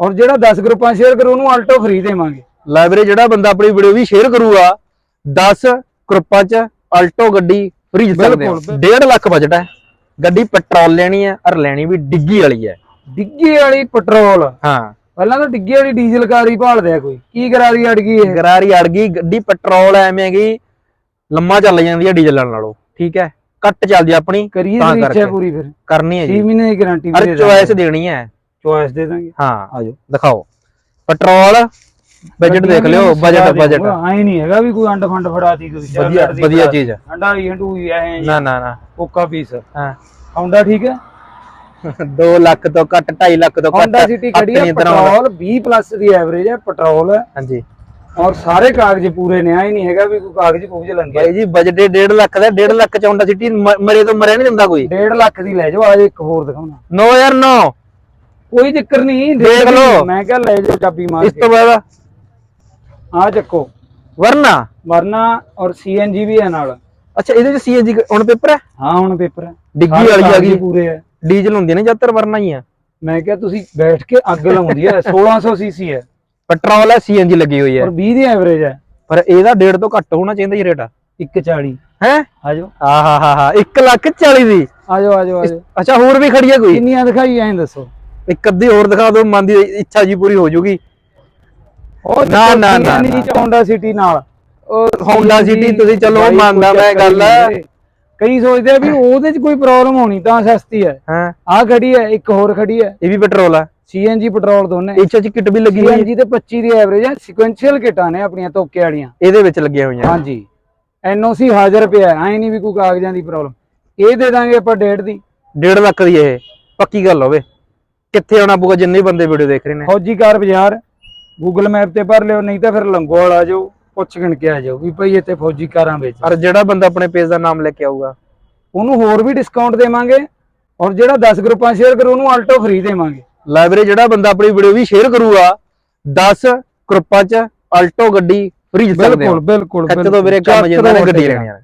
ਔਰ ਜਿਹੜਾ 10 ਗਰੁੱਪਾਂ ਸ਼ੇਅਰ ਕਰੂ ਉਹਨੂੰ ਆਲਟੋ ਫ੍ਰੀ ਦੇਵਾਂਗੇ। ਲੈ ਵੀਰੇ ਜਿਹੜਾ ਬੰਦਾ ਆਪਣੀ ਵੀਡੀਓ ਵੀ ਸ਼ੇਅਰ ਕਰੂਗਾ 10 ਗਰੁੱਪਾਂ ਚ ਆਲਟੋ ਗੱਡੀ ਫ੍ਰੀ ਜਿੱਤ ਸਕਦੇ ਹੋ ਬਿਲਕੁਲ, 1.5 ਲੱਖ ਬਜਟ ਹੈ ਗੱਡੀ ਪੈਟਰੋਲ ਲੈਣੀ ਹੈ ਔਰ ਲੈਣੀ ਵੀ ਡਿੱਗੀ ਵਾਲੀ ਹੈ ਡਿੱਗੀ ਵਾਲੀ ਪੈਟਰੋਲ ਹਾਂ। ਪਹਿਲਾਂ ਤਾਂ ਡਿੱਗੀ ਵਾਲੀ ਡੀਜ਼ਲ ਕਾਰ ਹੀ ਭਾਲਦੇ ਆ ਕੋਈ। ਕੀ ਕਰਾਰੀ ਅੜ ਗਈ ਇਹ? ਗਰਾਰੀ ਅੜ ਗਈ ਗੱਡੀ ਪੈਟਰੋਲ ਐਵੇਂ ਹੈਗੀ ਲੰਮਾ ਚੱਲ ਜਾਂਦੀ ਹੈ ਡੀਜ਼ਲ ਨਾਲੋਂ ਠੀਕ ਹੈ ਘੱਟ ਚੱਲਦੀ ਆਪਣੀ ਕਰੀਏ ਇੱਛਾ। ਪੂਰੀ ਫਿਰ। ਕਰਨੀ ਹੈ 6 ਜੀ ਮਹੀਨੇ ਦੀ ਗਾਰੰਟੀ ਅਰੇ ਚੋਇਸ ਦੇਣੀ ਹੈ ਚੋਇਸ ਦੇ ਦਾਂਗੇ। ਹਾਂ ਆਜੋ ਦਿਖਾਓ। ਪੈਟਰੋਲ ਬਜਟ ਦੇਖ ਲਿਓ ਬਜਟ ਬਜਟ ਆਏ ਨਹੀਂ ਹੈਗਾ ਵੀ ਕੋਈ ਅੰਡ ਫੰਡ ਫੜਾਤੀ ਕੋਈ ਵਧੀਆ ਵਧੀਆ ਚੀਜ਼ ਹੈ ਠੰਡਾ ਹੀ ਹੰਡੂਈ ਐ ਨਾ ਨਾ ਨਾ। ਕੋਕਾ ਪੀਸ ਹਾਂ। ਹੌਂਡਾ ਠੀਕ ਹੈ? 2 ਲੱਖ ਤੋਂ ਘੱਟ 2.5 ਲੱਖ ਤੋਂ ਘੱਟ ਹੌਂਡਾ ਸਿਟੀ ਖੜੀ ਹੈ। ਪੈਟਰੋਲ 20 ਪਲੱਸ ਦੀ ਐਵਰੇਜ ਹੈ ਪੈਟਰੋਲ। ਹੈ ਹਾਂਜੀ। ਔਰ ਸਾਰੇ ਕਾਗਜ਼ ਪੂਰੇ ਨੇ ਆਏ ਨਹੀਂ ਹੈਗਾ ਵੀ ਕੋਈ ਕਾਗਜ਼ ਕੁਗਜ਼ ਲੰਗੇ ਬਾਈ ਜੀ ਬਜਟ 1.5 ਲੱਖ ਦਾ 1.5 ਲੱਖ ਚ ਹੁੰਦਾ ਸਿੱਟੀ ਮਰੇ ਤੋਂ ਮਰਿਆ ਨਹੀਂ ਦਿੰਦਾ ਕੋਈ। 1.5 ਲੱਖ ਦੀ ਲੈ ਜਾਓ ਆਜ ਇੱਕ ਹੋਰ ਦਿਖਾਉਣਾ। ਨੋ ਯਾਰ ਨੋ। ਕੋਈ ਚੱਕਰ ਨਹੀਂ ਦੇਖ। ਲਓ। ਮੈਂ ਕਿਹਾ ਲੈ ਜਾਓ ਚਾਬੀ ਮਾਰ ਇਸ ਤੋਂ ਬਾਅਦ? ਆ ਚੱਕੋ। ਵਰਨਾ? ਵਰਨਾ ਔਰ ਸੀਐਨਜੀ ਵੀ ਹੈ ਨਾਲ। ਅੱਛਾ ਇਹਦੇ ਚ ਸੀਐਨਜੀ ਹੁਣ ਪੇਪਰ ਹੈ? ਹਾਂ ਹੁਣ ਪੇਪਰ ਹੈ। ਡਿੱਗੀ ਵਾਲੀ ਆ ਗਈ। ਪੂਰੇ ਹੈ। ਡੀਜ਼ਲ ਹੁੰਦੀ ਨਾ ਜ਼ਿਆਦਾਤਰ ਵਰਨਾ ਹੀ ਆ ਮੈਂ ਕਿਹਾ ਤੁਸੀਂ ਬੈਠ ਕੇ ਅੱਗ ਲਾਉਂਦੀ ਹੈ 1600 ਸੀਸੀ ਹੈ। ਪੈਟਰੋਲ ਹੈ ਸੀਐਨਜੀ ਲੱਗੀ ਹੋਈ ਹੈ। ਔਰ 20 ਦੀ ਐਵਰੇਜ ਹੈ। ਪਰ ਇਹਦਾ 1.5 ਤੋਂ ਘੱਟ ਹੋਣਾ ਚਾਹੀਦਾ ਜੀ ਰੇਟ। 140 ਹੈ? ਆਜੋ ਆ ਹਾ ਹਾ ਹਾ 1 ਲੱਖ 40 ਦੀ। ਆਜੋ ਆਜੋ ਆਜੋ ਅੱਛਾ ਹੋਰ ਵੀ ਖੜੀ ਹੈ ਕੋਈ? ਕਿੰਨੀਆਂ ਦਿਖਾਈ ਐਂ ਦੱਸੋ। ਇੱਕ ਅੱਧੀ ਹੋਰ ਦਿਖਾ ਦਿਓ ਮਨ ਦੀ ਇੱਛਾ ਜੀ ਪੂਰੀ ਹੋ ਜੂਗੀ। ਉਹ ਨਾ, ਨਾ, ਨਾ। ਹੌਂਡਾ ਸਿਟੀ ਨਾਲ। ਉਹ Honda City ਤੁਸੀਂ ਚਲੋ ਮੰਨਦਾ ਮੈਂ ਗੱਲ। ਕਈ ਸੋਚਦੇ ਆ ਵੀ ਉਹਦੇ 'ਚ ਕੋਈ ਪ੍ਰੋਬਲਮ ਹੋਣੀ ਤਾਂ ਸਸਤੀ ਹੈ। ਹਾਂ। ਆਹ ਖੜੀ ਹੈ ਇੱਕ ਹੋਰ ਖੜੀ ਹੈ। ਇਹ ਵੀ ਪੈਟਰੋਲ ਆ। ਸੀਐਨਜੀ ਪੈਟਰੋਲ ਦੋਨੇ। ਇੱਛਾ ਚ ਕਿਟ ਵੀ ਲੱਗੀ ਹੋਈ ਹੈ। ਸੀਐਨਜੀ ਤੇ 25 ਦੀ ਐਵਰੇਜ ਹੈ ਸੀਕੁਐਂਸ਼ੀਅਲ ਕਿਟਾਂ ਨੇ ਆਪਣੀਆਂ ਤੋਕੇ ਵਾਲੀਆਂ। ਇਹਦੇ ਵਿੱਚ ਲੱਗੀਆਂ ਹੋਈਆਂ। ਹਾਂਜੀ। ਐਨਓਸੀ ਹਾਜ਼ਰ ਪਿਆ ਐ ਨਹੀਂ ਵੀ ਕੋਈ ਕਾਗਜ਼ਾਂ ਦੀ ਪ੍ਰੋਬਲਮ ਇਹ ਦੇ ਦਾਂਗੇ ਆਪਾਂ ਡੇਢ ਦੀ। 1.5 ਲੱਖ ਦੀ ਇਹ ਪੱਕੀ ਗੱਲ ਹੋਵੇ ਕਿੱਥੇ ਆਉਣਾ ਪਊਗਾ ਜਿੰਨੇ ਬੰਦੇ ਵੀਡੀਓ ਦੇਖ ਰਹੇ ਨੇ। ਫੌਜੀ ਕਾਰ ਬਾਜ਼ਾਰ ਗੂਗਲ ਮੈਪ ਤੇ ਭਰ ਲਿਓ ਨਹੀਂ ਤਾਂ ਫਿਰ ਲੰਗੋਵਾਲ ਆ ਜਾਓ ਪੁੱਛ ਗਿਣ ਕੇ ਆ ਜਾਓ ਵੀ ਭਾਈ ਇੱਥੇ ਫੌਜੀ ਕਾਰਾਂ ਵੇਚ ਔਰ ਜਿਹੜਾ ਬੰਦਾ ਆਪਣੇ ਪੇਜ ਦਾ ਨਾਮ ਲੈ ਕੇ ਆਊਗਾ? ਉਹਨੂੰ ਹੋਰ ਵੀ ਡਿਸਕਾਊਂਟ ਦੇਵਾਂਗੇ ਔਰ ਜਿਹੜਾ 10 ਗਰੁੱਪਾਂ ਸ਼ੇਅਰ ਕਰੂ ਉਹਨੂੰ ਆਲਟੋ ਫ੍ਰੀ ਦੇਵਾਂਗੇ। ਲਾਇਬ੍ਰੇਰੀ ਜਿਹੜਾ ਬੰਦਾ ਆਪਣੀ ਵੀਡੀਓ ਵੀ ਸ਼ੇਅਰ ਕਰੂਗਾ 10 ਗਰੁੱਪਾਂ ਚ ਆਲਟੋ ਗੱਡੀ ਫ੍ਰੀ ਜਿੱਤ ਸਕਦੇ ਬਿਲਕੁਲ ਬਿਲਕੁਲ ਖੱਚ ਤੋਂ ਵੀਰੇ ਕੰਮ ਜਿੰਦਾ ਗੱਡੀ ਲੈਣੀ ਆ